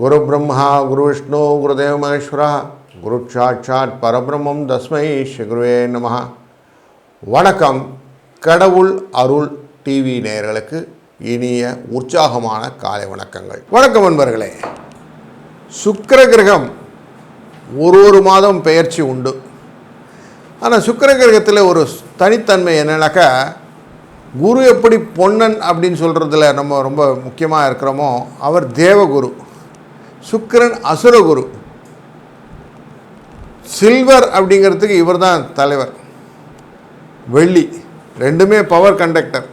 குரு பிரம்மா குரு விஷ்ணு குருதேவ மகேஸ்வரா குரு சாட்சாத் பரபிரம்மம் தஸ்மை ஸ்ரீகுருவே நம வணக்கம். கடவுள் அருள் டிவி நேயர்களுக்கு இனிய உற்சாகமான காலை வணக்கங்கள். வணக்கம் நண்பர்களே. சுக்கர கிரகம் ஒரு ஒரு மாதம் பெயர்ச்சி உண்டு. ஆனால் சுக்கர கிரகத்தில் ஒரு தனித்தன்மை என்னன்னாக்கா குரு எப்படி பொன்னன் அப்படின்னு சொல்கிறதுல நம்ம ரொம்ப முக்கியமாக இருக்கிறோமோ அவர் தேவகுரு. சுக்கிரன் அசுரகுரு சில்வர் அப்படிங்கிறதுக்கு இவர் தான் தலைவர். வெள்ளி ரெண்டுமே பவர் கண்டக்டர்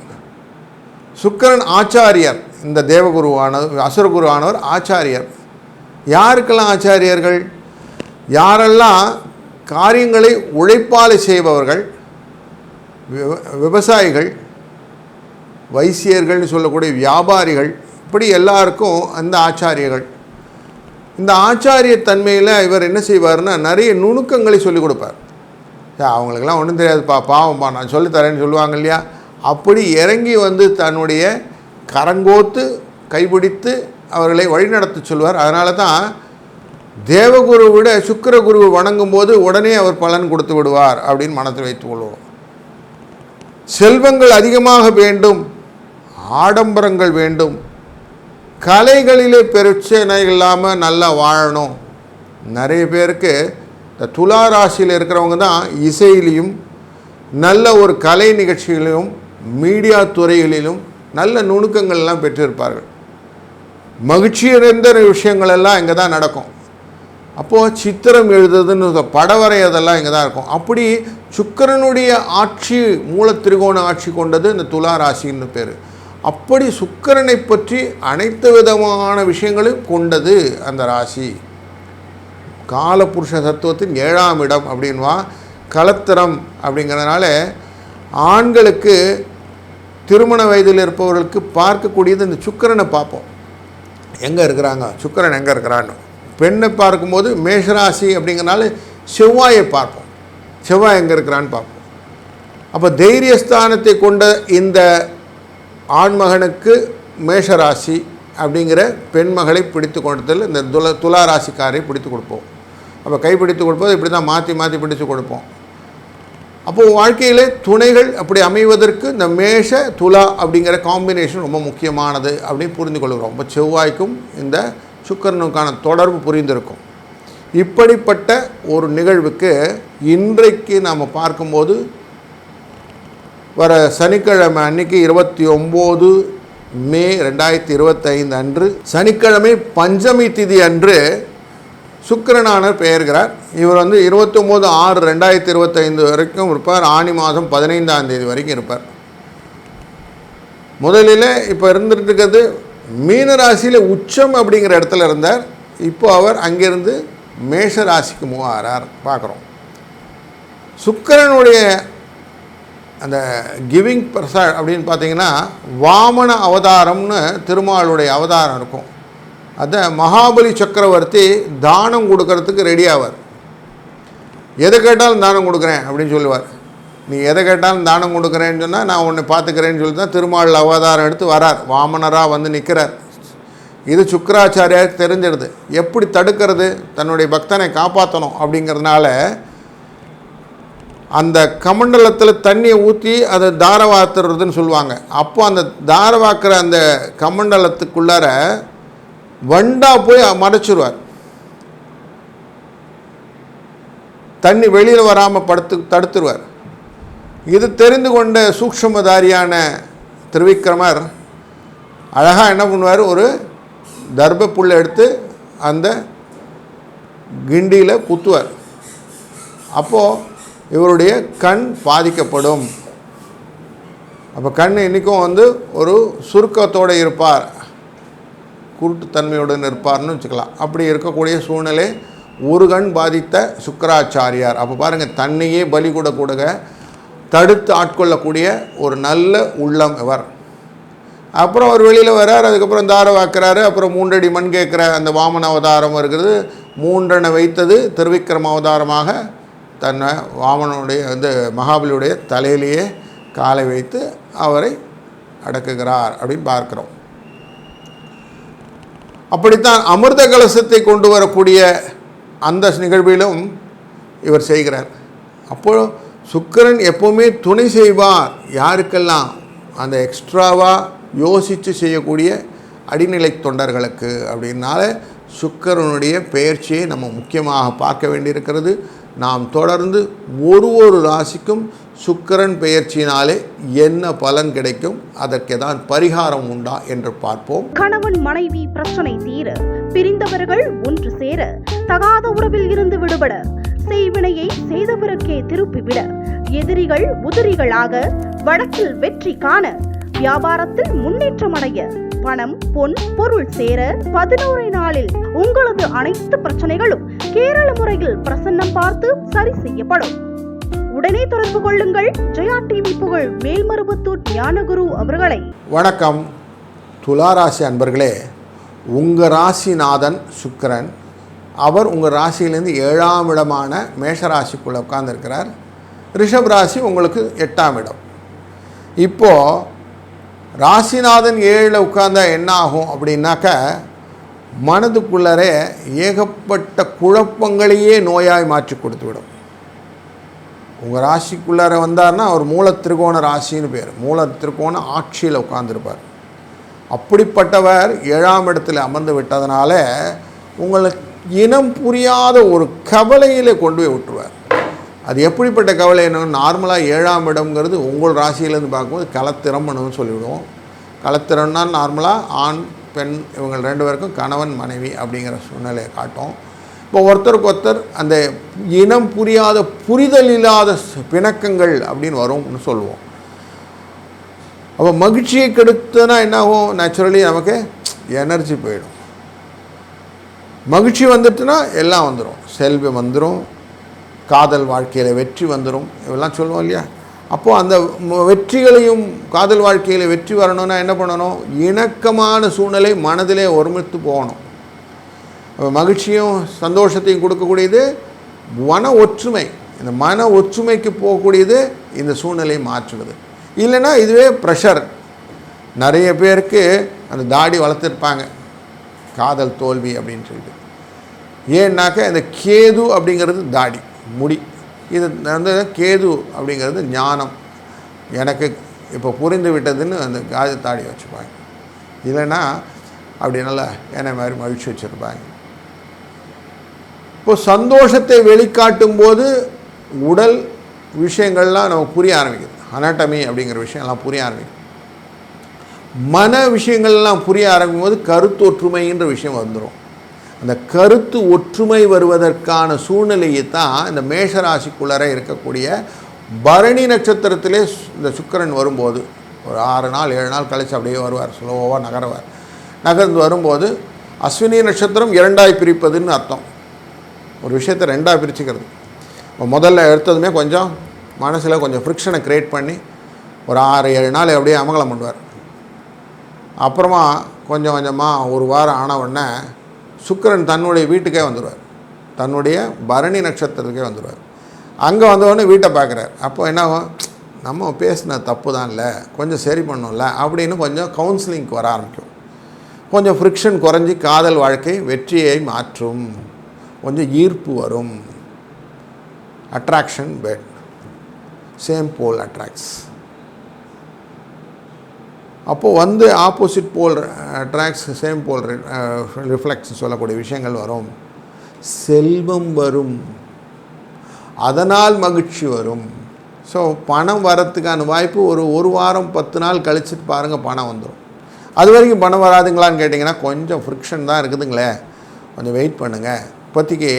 சுக்கிரன் ஆச்சாரியர் இந்த தேவகுருவானவர் அசுரகுருவானவர் ஆச்சாரியர். யாருக்கெல்லாம் ஆச்சாரியர்கள்? யாரெல்லாம் காரியங்களை உழைப்பாலை செய்பவர்கள்? விவ- விவசாயிகள் வைசியர்கள்னு சொல்லக்கூடிய வியாபாரிகள் இப்படி எல்லாருக்கும் அந்த ஆச்சாரியர்கள். இந்த ஆச்சாரிய தன்மையில் இவர் என்ன செய்வார்னா நிறைய நுணுக்கங்களை சொல்லிக் கொடுப்பார். ஏ, அவங்களுக்கெல்லாம் ஒன்றும் தெரியாதுப்பா பாவம்ப்பா நான் சொல்லித் தரேன்னு சொல்லுவாங்க இல்லையா? அப்படி இறங்கி வந்து தன்னுடைய கரங்கோத்து கைபிடித்து அவர்களை வழிநடத்த சொல்வார் அதனால தான் தேவகுரு விட சுக்கிரகுரு வணங்கும் போது உடனே அவர் பலன் கொடுத்து விடுவார் அப்படின்னு மனத்தில் வைத்துக் கொள்வோம். செல்வங்கள் அதிகமாக வேண்டும் ஆடம்பரங்கள் வேண்டும் கலைகளிலே பிரச்சனை இல்லாமல் நல்லா வாழணும். நிறைய பேருக்கு இந்த துலா ராசியில் இருக்கிறவங்க தான் இசையிலையும் நல்ல ஒரு கலை நிகழ்ச்சிகளிலும் மீடியா துறைகளிலும் நல்ல நுணுக்கங்கள்லாம் பெற்றிருப்பார்கள். மகிழ்ச்சி நிறைந்த விஷயங்களெல்லாம் இங்கே தான் நடக்கும். அப்போது சித்திரம் எழுதுறதுன்னு பட வரையதெல்லாம் இங்கே தான் இருக்கும். அப்படி சுக்கிரனுடைய ஆட்சி மூல திரிகோண ஆட்சி கொண்டது இந்த துலா ராசின்னு பேர். அப்படி சுக்கரனை பற்றி அனைத்து விதமான விஷயங்களும் கொண்டது அந்த ராசி. காலபுருஷ தத்துவத்தின் ஏழாம் இடம் அப்படின்வா கலத்திரம் அப்படிங்கிறதுனால ஆண்களுக்கு திருமண வயதில் இருப்பவர்களுக்கு பார்க்கக்கூடியது இந்த சுக்கரனை பார்ப்போம். எங்கே இருக்கிறாங்க? சுக்கிரன் எங்கே இருக்கிறான்னு. பெண்ணை பார்க்கும்போது மேஷராசி அப்படிங்கிறனால செவ்வாயை பார்ப்போம். செவ்வாய் எங்கே இருக்கிறான்னு பார்ப்போம். அப்போ தைரியஸ்தானத்தை கொண்ட இந்த ஆண்மகனுக்கு மேஷராசி அப்படிங்கிற பெண்மகளை பிடித்து கொடுத்தல் இந்த துல துலா ராசிக்காரை பிடித்து கொடுப்போம். அப்போ கைப்பிடித்து கொடுப்போம் இப்படி தான் மாற்றி மாற்றி பிடித்து கொடுப்போம். அப்போது வாழ்க்கையிலே துணைகள் அப்படி அமைவதற்கு இந்த மேஷ துலா அப்படிங்கிற காம்பினேஷன் ரொம்ப முக்கியமானது அப்படின்னு புரிந்து கொள்கிறோம். இப்போ செவ்வாய்க்கும் இந்த சுக்கரனுக்கான தொடர்பு புரிந்திருக்கும். இப்படிப்பட்ட ஒரு நிகழ்வுக்கு இன்றைக்கு நாம் பார்க்கும்போது வர சனிக்கிழமை அன்னைக்கு இருபத்தி ஒம்பது மே ரெண்டாயிரத்தி இருபத்தைந்து அன்று சனிக்கிழமை பஞ்சமி திதி அன்று சுக்கிரனானர் பெயர்கிறார். இவர் வந்து இருபத்தொம்போது ஆறு ரெண்டாயிரத்தி இருபத்தைந்து வரைக்கும் இருப்பார். ஆனி மாதம் பதினைந்தாம் தேதி வரைக்கும் இருப்பார். முதலில் இப்போ இருந்துட்டு இருக்கிறது மீன ராசியில் உச்சம் அப்படிங்கிற இடத்துல இருந்தார். இப்போ அவர் அங்கிருந்து மேஷ ராசிக்கு மூவ் ஆகிறார் பார்க்குறோம். சுக்கிரனுடைய அந்த கிவிங் பிரசாத் அப்படின்னு பார்த்தீங்கன்னா வாமன அவதாரம்னு திருமாலுடைய அவதாரம் இருக்கும். அதை மகாபலி சக்கரவர்த்தி தானம் கொடுக்கறதுக்கு ரெடி ஆவார். எதை கேட்டாலும் தானம் கொடுக்குறேன் அப்படின்னு சொல்லுவார். நீ எதை கேட்டாலும் தானம் கொடுக்குறேன்னு சொன்னால் நான் உன்னை பார்த்துக்கிறேன்னு சொல்லி தான் திருமால் அவதாரம் எடுத்து வரார். வாமனராக வந்து நிற்கிறார் இது சுக்கராச்சாரியாருக்கு தெரிஞ்சிடுது. எப்படி தடுக்கிறது? தன்னுடைய பக்தனை காப்பாற்றணும் அப்படிங்கிறதுனால அந்த கமண்டலத்தில் தண்ணியை ஊற்றி அதை தாரவாத்துறதுன்னு சொல்லுவாங்க. அப்போ அந்த தாரவாக்குற அந்த கமண்டலத்துக்குள்ளார வண்டா போய் மறைச்சிருவார். தண்ணி வெளியில் வராமல் படுத்து தடுத்துருவார். இது தெரிந்து கொண்ட சூக்ஷமதாரியான திருவிக்ரமர் அழகாக என்ன பண்ணுவார்? ஒரு தர்ப புல்லை எடுத்து அந்த கிண்டியில் குத்துவார். அப்போது இவருடைய கண் பாதிக்கப்படும். அப்போ கண் இன்றைக்கும் வந்து ஒரு சுருக்கத்தோடு இருப்பார். குருட்டுத்தன்மையுடன் இருப்பார்னு வச்சுக்கலாம். அப்படி இருக்கக்கூடிய சூழ்நிலை ஒரு கண் பாதித்த சுக்கராச்சாரியார். அப்போ பாருங்கள் தன்னையே பலி கூட கொடுக்க தடுத்து ஆட்கொள்ளக்கூடிய ஒரு நல்ல உள்ளம் இவர். அப்புறம் அவர் வெளியில் வர்றார் அதுக்கப்புறம் தாரை வாக்குறாரு அப்புறம் மூன்றடி மண் கேட்குற அந்த வாமன அவதாரம் இருக்கிறது மூன்றனை வைத்தது திருவிக்ரம அவதாரமாக தன்னை வாமனுடைய வந்து மகாபலியுடைய தலையிலேயே காலை வைத்து அவரை அடக்குகிறார் அப்படின்னு பார்க்குறோம். அப்படித்தான் அமிர்த கலசத்தை கொண்டு வரக்கூடிய அந்த நிகழ்விலும் இவர் செய்கிறார். அப்போ சுக்கரன் எப்போவுமே துணை செய்வார். யாருக்கெல்லாம்? அந்த எக்ஸ்ட்ராவாக யோசித்து செய்யக்கூடிய அடிநிலை தொண்டர்களுக்கு அப்படின்னால சுக்கரனுடைய பெயர்ச்சியை நம்ம முக்கியமாக பார்க்க வேண்டியிருக்கிறது. நாம் தொடர்ந்து ஒரு ஒரு ராசிக்கும் சுக்கிரன் பெயர்ச்சியினாலே என்ன பலன் கிடைக்கும்? அதற்கு தான் பரிகாரம் உண்டா என்று பார்ப்போம். கணவன் மனைவி பிரச்சனை தீர பிரிந்தவர்கள் ஒன்று சேர தகாத உறவில் இருந்து விடுபட செய்வினையை செய்தவருக்கே திருப்பிவிட எதிரிகள் உதிரிகளாக வழக்கில் வெற்றி காண வியாபாரத்தில் முன்னேற்றம் அடைய பணம் பொன் பொருள் சேர பதினோரு நாளில் உங்களது அனைத்து பிரச்சனைகளும் கேரள முறையில் பிரசன்னம் பார்த்து சரி செய்யப்படும். உடனே தொடர்பு கொள்ளுங்கள். ஜெயா டிவி புகழ் மேல்மருவத்தூர் ஞானகுரு அவர்களை. வணக்கம். துளாராசி அன்பர்களே உங்கள் ராசிநாதன் சுக்கரன் அவர் உங்கள் ராசியிலேருந்து ஏழாம் இடமான மேஷராசிக்குள்ளே உட்கார்ந்துருக்கிறார். ரிஷப் ராசி உங்களுக்கு எட்டாம் இடம். இப்போது ராசிநாதன் ஏழில் உட்கார்ந்தா என்ன ஆகும் அப்படின்னாக்க மனதுக்குள்ளரே ஏகப்பட்ட குழப்பங்களையே நோயாய் மாற்றி கொடுத்துவிடும். உங்கள் ராசிக்குள்ளார வந்தார்னா அவர் மூல திருகோண ராசின்னு பேர். மூல திருகோண ஆட்சியில் உட்காந்துருப்பார் அப்படிப்பட்டவர் ஏழாம் இடத்தில் அமர்ந்து விட்டதுனால உங்களுக்கு இனம் புரியாத ஒரு கவலையில் கொண்டு போய் விட்டுருவார் அது எப்படிப்பட்ட கவலை என்னன்னு நார்மலாக ஏழாம் இடம்ங்கிறது உங்கள் ராசியிலேருந்து பார்க்கும்போது கலத்திரம்னு சொல்லிவிடுவோம். கலத்திரம்னா நார்மலாக ஆண் பெண் இவங்க ரெண்டு பேருக்கும் கணவன் மனைவி அப்படிங்கிற சூழ்நிலையை காட்டும். இப்போ ஒருத்தருக்கு ஒருத்தர் அந்த இனம் புரியாத புரிதல் இல்லாத பிணக்கங்கள் அப்படின்னு வரும்னு சொல்லுவோம். அப்போ மகிழ்ச்சியை கெடுத்தனா என்ன ஆகும் நேச்சுரலி நமக்கு எனர்ஜி போயிடும். மகிழ்ச்சி வந்துட்டுனா எல்லாம் வந்துடும் செல்வம் வந்துடும் காதல் வாழ்க்கையில் வெற்றி வந்துடும் இதெல்லாம் சொல்லுவோம் இல்லையா? அப்போது அந்த வெற்றிகளையும் காதல் வாழ்க்கையில் வெற்றி வரணும்னா என்ன பண்ணணும்? இணக்கமான சூழ்நிலை மனதிலே ஒருமித்து போகணும். மகிழ்ச்சியும் சந்தோஷத்தையும் கொடுக்கக்கூடியது மன ஒற்றுமை. இந்த மன ஒற்றுமைக்கு போகக்கூடியது இந்த சூழ்நிலையை மாற்றுவது. இல்லைன்னா இதுவே ப்ரெஷர் நிறைய பேருக்கு அந்த தாடி வளர்த்துருப்பாங்க. காதல் தோல்வி அப்படின்னு சொல்லிட்டு. ஏன்னாக்க இந்த கேது அப்படிங்கிறது தாடி முடி. இது வந்து கேது அப்படிங்கிறது ஞானம். எனக்கு இப்போ புரிந்து விட்டதுன்னு அந்த காது தாடி வச்சுப்பாங்க. இல்லைன்னா அப்படி நல்லா என்னை மாதிரி மகிழ்ச்சி வச்சுருப்பாங்க. இப்போ சந்தோஷத்தை வெளிக்காட்டும் போது உடல் விஷயங்கள்லாம் நமக்கு புரிய ஆரம்பிக்குது. அனாட்டமி அப்படிங்கிற விஷயம்லாம் புரிய ஆரம்பிக்குது. மன விஷயங்கள்லாம் புரிய ஆரம்பிக்கும் போது கருத்தொற்றுமைன்ற விஷயம் வந்துடும் அந்த கருத்து ஒற்றுமை வருவதற்கான சூழ்நிலையை தான் இந்த மேஷராசிக்குள்ளர இருக்கக்கூடிய பரணி நட்சத்திரத்திலே இந்த சுக்கிரன் வரும்போது ஒரு ஆறு நாள் ஏழு நாள் கழித்து அப்படியே வருவார் ஸ்லோவாக நகருவார். நகர்ந்து வரும்போது அஸ்வினி நட்சத்திரம் இரண்டாய் பிரிப்பதுன்னு அர்த்தம். ஒரு விஷயத்தை ரெண்டாக பிரிச்சுக்கிறது. இப்போ முதல்ல எடுத்ததுமே கொஞ்சம் மனசில் கொஞ்சம் ஃப்ரிக்ஷனை க்ரியேட் பண்ணி ஒரு ஆறு ஏழு நாள் அப்படியே அமங்கலம் பண்ணுவார். அப்புறமா கொஞ்சம் கொஞ்சமாக ஒரு வாரம் ஆன உடனே சுக்கிரன் தன்னுடைய வீட்டுக்கே வந்துடுவார் தன்னுடைய பரணி நட்சத்திரத்துக்கே வந்துடுவார் அங்கே வந்தவொடனே வீட்டை பார்க்குறாரு. அப்போ என்ன ஆகும் நம்ம பேசின தப்பு தான் இல்லை. கொஞ்சம் சரி பண்ணோம்ல அப்படின்னு கொஞ்சம் கவுன்சிலிங்க்கு வர ஆரம்பிக்கும். கொஞ்சம் ஃப்ரிக்ஷன் குறைஞ்சி காதல் வாழ்க்கை வெற்றியை மாற்றும். கொஞ்சம் ஈர்ப்பு வரும். Attraction but same pole attracts அப்போது வந்து opposite pole attracts same pole reflex சொல்லக்கூடிய விஷயங்கள் வரும். செல்வம் வரும். அதனால் மகிழ்ச்சி வரும். ஸோ பணம் வரத்துக்கான வாய்ப்பு ஒரு ஒரு வாரம் பத்து நாள் கழிச்சிட்டு பாருங்கள் பணம் வந்துடும் அது வரைக்கும் பணம் வராதுங்களான்னு கேட்டிங்கன்னா கொஞ்சம் ஃப்ரிக்ஷன் தான் இருக்குதுங்களே. கொஞ்சம் வெயிட் பண்ணுங்கள் இப்போதைக்கு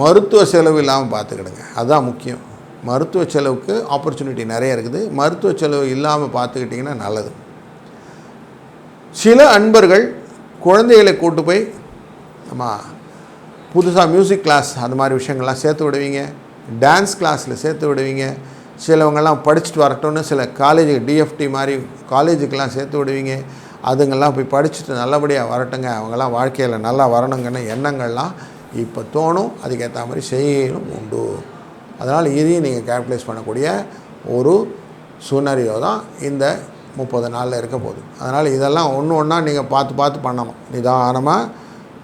மருத்துவ செலவு இல்லாமல் பார்த்துக்கிடுங்க. அதுதான் முக்கியம். மருத்துவ செலவுக்கு ஆப்பர்ச்சுனிட்டி நிறைய இருக்குது. மருத்துவ செலவு இல்லாமல் பார்த்துக்கிட்டிங்கன்னா நல்லது. சில அன்பர்கள் குழந்தைகளை கூட்டு போய் நம்ம புதுசாக மியூசிக் கிளாஸ் அந்த மாதிரி விஷயங்கள்லாம் சேர்த்து விடுவீங்க. டான்ஸ் கிளாஸில் சேர்த்து விடுவீங்க. சிலவங்கெல்லாம் படிச்சுட்டு வரட்டும்னு சில காலேஜ் டிஎஃப்டி மாதிரி காலேஜுக்கெல்லாம் சேர்த்து விடுவீங்க. அதுங்கெல்லாம் போய் படிச்சுட்டு நல்லபடியாக வரட்டுங்க. அவங்கெல்லாம் வாழ்க்கையில் நல்லா வரணுங்கன்னு எண்ணங்கள்லாம் இப்போ தோணும். அதுக்கேற்ற மாதிரி செய்யணும் உண்டு. அதனால் இதையும் நீங்கள் கேல்குலேட் பண்ணக்கூடிய ஒரு சுனரியோ தான் இந்த முப்பது நாளில் இருக்க போகுது. அதனால் இதெல்லாம் ஒன்று ஒன்றா நீங்கள் பார்த்து பார்த்து பண்ணணும். நிதானமாக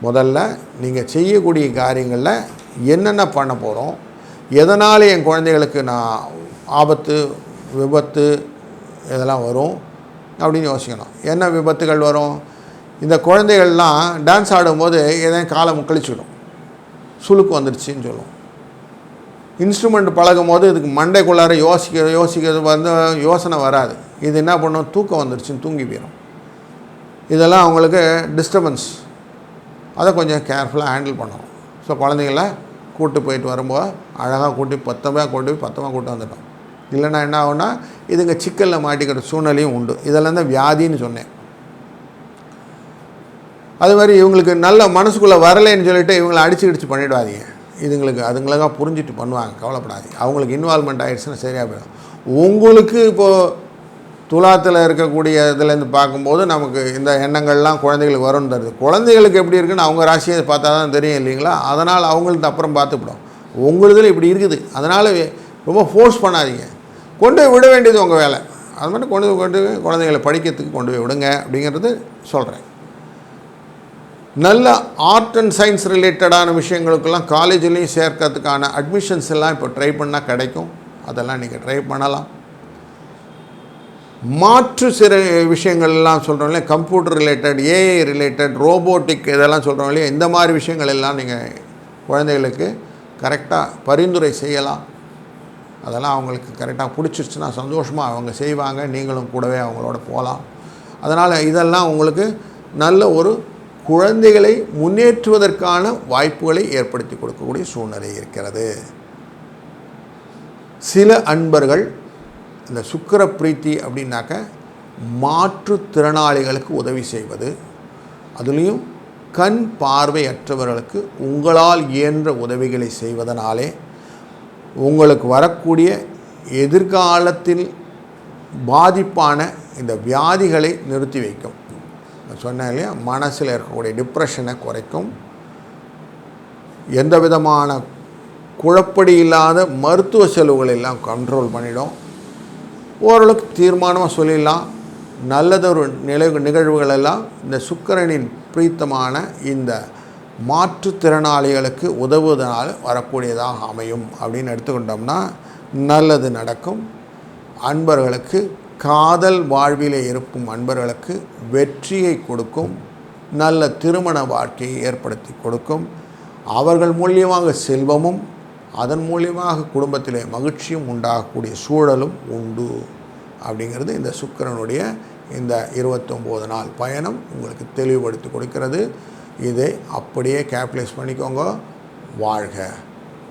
முதல்ல நீங்கள் செய்யக்கூடிய காரியங்களில் என்னென்ன பண்ண போகிறோம் எதனால் என் குழந்தைகளுக்கு நான் ஆபத்து விபத்து இதெல்லாம் வரும் அப்படின்னு யோசிக்கணும். என்ன விபத்துகள் வரும்? இந்த குழந்தைகள்லாம் டான்ஸ் ஆடும்போது எதையும் காலை முக்களிச்சிடும் சுழுக்கு வந்துடுச்சின்னு சொல்லுவோம். இன்ஸ்ட்ருமெண்ட் பழகும் போது இதுக்கு மண்டைக்குள்ளார யோசிக்க யோசிக்கிறது வந்து யோசனை வராது. இது என்ன பண்ணும்? தூக்கம் வந்துருச்சுன்னு தூங்கி போயிடும் இதெல்லாம் அவங்களுக்கு டிஸ்டர்பன்ஸ் அதை கொஞ்சம் கேர்ஃபுல்லாக ஹேண்டில் பண்ணணும். ஸோ குழந்தைங்கள கூப்பிட்டு போயிட்டு வரும்போது அழகாக கூட்டி பத்தமாக கூட்டி போய் பத்தமாக கூட்டு வந்துட்டோம். இல்லைன்னா என்ன ஆகும்னா இதுங்க சிக்கலில் மாட்டிக்கிற சூழ்நிலையும் உண்டு. இதெல்லாம் தான் வியாதின்னு சொன்னேன். அது மாதிரி இவங்களுக்கு நல்ல மனசுக்குள்ளே வரலைன்னு சொல்லிட்டு இவங்களை அடிச்சு கிடிச்சு பண்ணிவிடாதீங்க இதுங்களுக்கு அதுங்களுக்காக புரிஞ்சுட்டு பண்ணுவாங்க கவலைப்படாது அவங்களுக்கு இன்வால்மெண்ட் ஆகிடுச்சுன்னா சரியாக போயிடும். உங்களுக்கு இப்போது துலாத்தில் இருக்கக்கூடிய இதுலேருந்து பார்க்கும்போது நமக்கு இந்த எண்ணங்கள்லாம் குழந்தைகளுக்கு வரும்னு தருது. குழந்தைகளுக்கு எப்படி இருக்குன்னு அவங்க ராசியை பார்த்தா தான் தெரியும் இல்லைங்களா? அதனால் அவங்களுக்கு அப்புறம் பார்த்துப்பிடும். உங்களுதில் இப்படி இருக்குது. அதனால் ரொம்ப ஃபோர்ஸ் பண்ணாதீங்க. கொண்டு போய் விட வேண்டியது உங்கள் வேலை. அது மட்டும் கொண்டு போய் கொண்டு போய் குழந்தைகளை படிக்கிறதுக்கு கொண்டு போய் விடுங்க அப்படிங்கிறது சொல்கிறேன் நல்ல ஆர்ட் அண்ட் சயின்ஸ் ரிலேட்டடான விஷயங்களுக்கெல்லாம் காலேஜ்லேயும் சேர்க்கறதுக்கான அட்மிஷன்ஸ் எல்லாம் இப்போ ட்ரை பண்ணால் கிடைக்கும். அதெல்லாம் நீங்கள் ட்ரை பண்ணலாம். மாற்று சில விஷயங்கள் எல்லாம் சொல்கிறோம் இல்லையா? Computer related AI related robotic இதெல்லாம் சொல்கிறோம் இல்லையா? இந்த மாதிரி விஷயங்கள் எல்லாம் நீங்கள் குழந்தைகளுக்கு கரெக்டாக பரிந்துரை செய்யலாம். அதெல்லாம் அவங்களுக்கு கரெக்டாக பிடிச்சிருச்சுன்னா சந்தோஷமாக அவங்க செய்வாங்க. நீங்களும் கூடவே அவங்களோட போகலாம். அதனால் இதெல்லாம் உங்களுக்கு நல்ல ஒரு குழந்தைகளை முன்னேற்றுவதற்கான வாய்ப்புகளை ஏற்படுத்தி கொடுக்கக்கூடிய சூழ்நிலை இருக்கிறது. சில அன்பர்கள் இந்த சுக்கிர பிரீத்தி அப்படின்னாக்க மாற்றுத்திறனாளிகளுக்கு உதவி செய்வது அதுலேயும் கண் பார்வையற்றவர்களுக்கு உங்களால் இயன்ற உதவிகளை செய்வதனாலே உங்களுக்கு வரக்கூடிய எதிர்காலத்தில் பாதிப்பான இந்த வியாதிகளை நிறுத்தி வைக்கும். சொன்னேன் இல்லையா? மனசில் இருக்கக்கூடிய டிப்ரெஷனை குறைக்கும். எந்த விதமான குழப்படி இல்லாத மருத்துவ செலவுகள் எல்லாம் கண்ட்ரோல் பண்ணிடும். ஓரளவுக்கு தீர்மானமாக சொல்லிடலாம். நல்லதொரு நிலை நிகழ்வுகள் எல்லாம் இந்த சுக்கரனின் பிரீத்தமான இந்த மாற்றுத்திறனாளிகளுக்கு உதவுவதனால் வரக்கூடியதாக அமையும் அப்படின்னு எடுத்துக்கொண்டோம்னா நல்லது நடக்கும். அன்பர்களுக்கு காதல் வாழ்விலே இருக்கும் அன்பர்களுக்கு வெற்றியை கொடுக்கும் நல்ல திருமண வாழ்க்கையை ஏற்படுத்தி கொடுக்கும். அவர்கள் மூலியமாக செல்வமும் அதன் மூலியமாக குடும்பத்திலே மகிழ்ச்சியும் உண்டாகக்கூடிய சூழலும் உண்டு. அப்படிங்கிறது இந்த சுக்கிரனுடைய இந்த இருபத்தொம்போது நாள் பயணம் உங்களுக்கு தெளிவுபடுத்தி கொடுக்கிறது. இதை அப்படியே கேப்டலைஸ் பண்ணிக்கோங்க. வாழ்க.